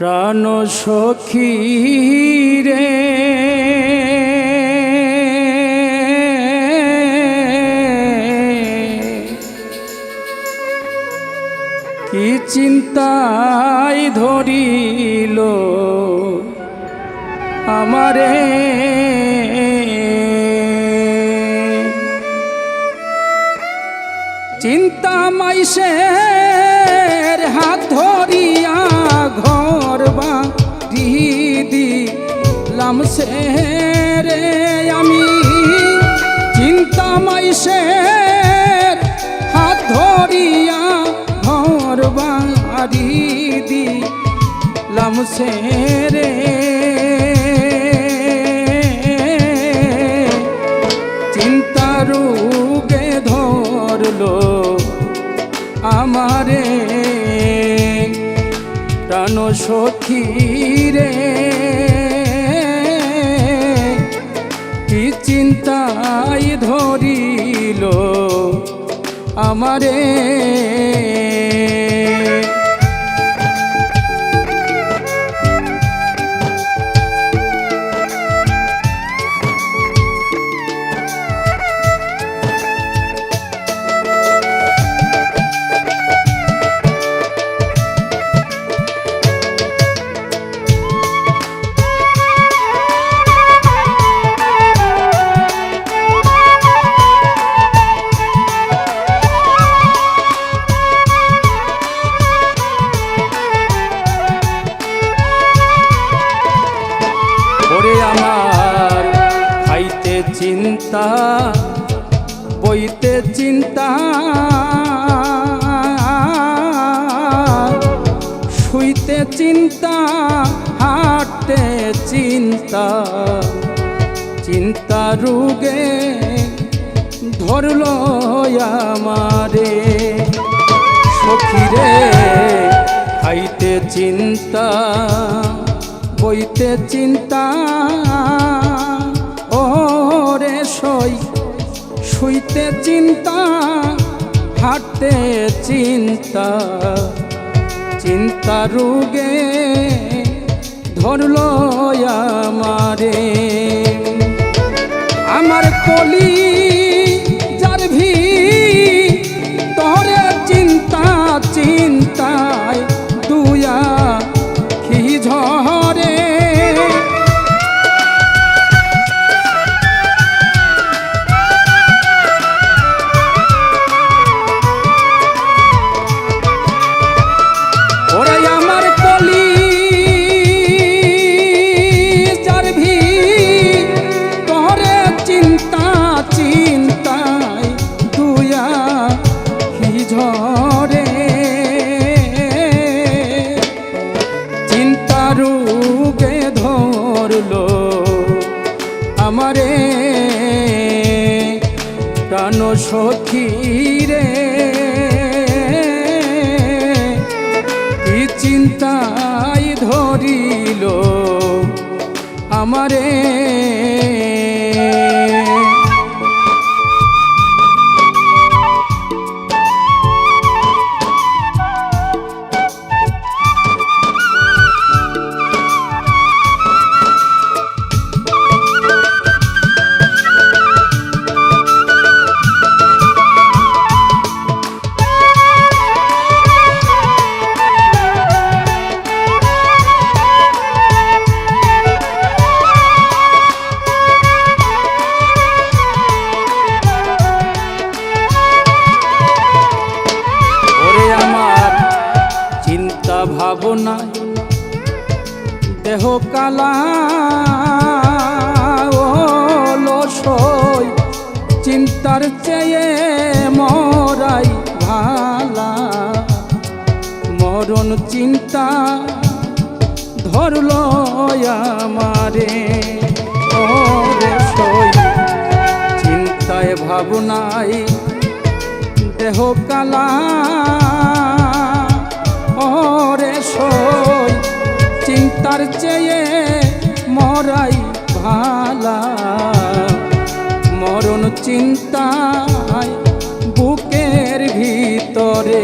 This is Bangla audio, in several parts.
প্রাণ সখী রে। কি চিন্তায় ধরিল আমারে? চিন্তা মাইসের হাত ধরিয়া দিলাম সে রে আমি। চিন্তা মাইসের হাত ধরিয়া ঘর বাড়ি দিলাম সে রে। চিন্তারুগে ধরলো আমারে। প্রাণ সখী আমারে। আমার। খাইতে চিন্তা, বইতে চিন্তা। শুইতে চিন্তা, হাঁটতে চিন্তা। চিন্তা রুগে ধরল আমারে। সখীরে, খাইতে চিন্তা। বইতে চিন্তা। ওরে সই শুইতে চিন্তা হাঁটতে চিন্তা। চিন্তা রোগে ধরল আমারে। আমার কলি আমারে। প্রাণ সখী রে কি চিন্তায় ধরিল আমারে? চিন্তা ভাবনা দেহ কালা ও লসই চিন্তার চেয়ে মরাই ভালা। মরণ চিন্তা ধরল আমারে, ওরে সই। চিন্তায় ভাবনাই দেহ কালা চিন্তার চেয়ে মরাই ভালা। মরণ চিন্তায় বুকের ভিতরে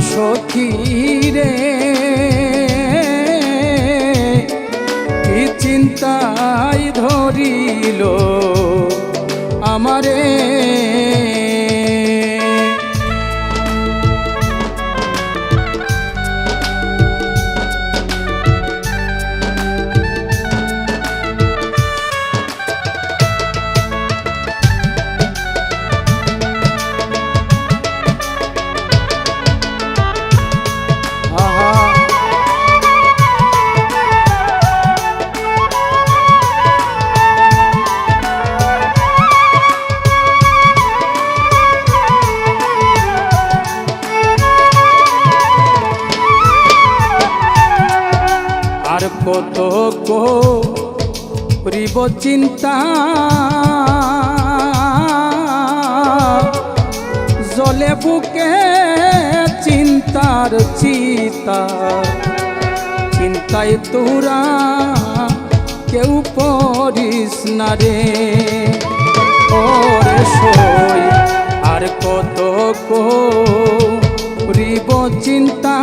সখী রে। কি চিন্তায় ধরিল আমারে? কত করিব চিন্তা। জলে বুকে চিন্তার চিতা। চিন্তায় তোরা কেউ পড়িস না রে। সই, আর কত করিব চিন্তা।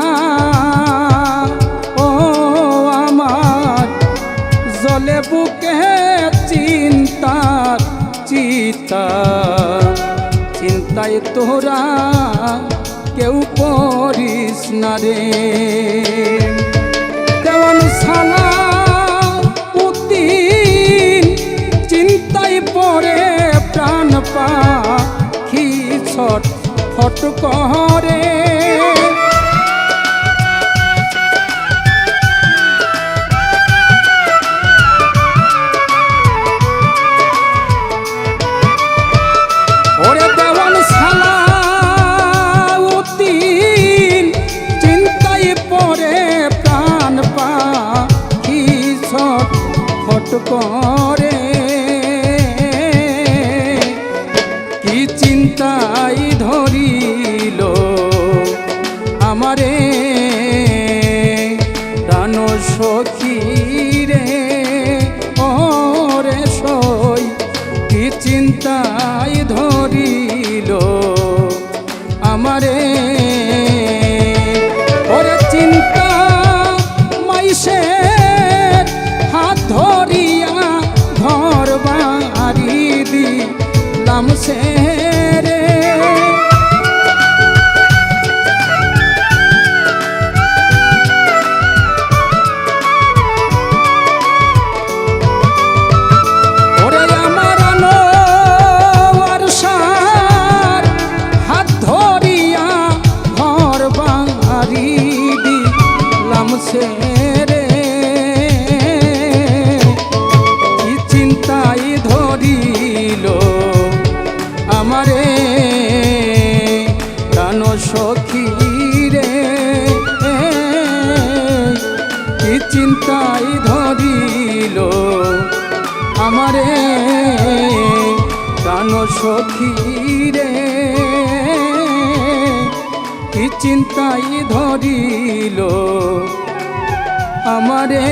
চিতা চিন্তায় তোরা কেউ পড়িস না রে। কেমন সালা উদ্দিন চিন্তায় পরে প্রাণ পাখি ছট ফট প্রাণ সখী রে। কি চিন্তাই ধরিল আমারে?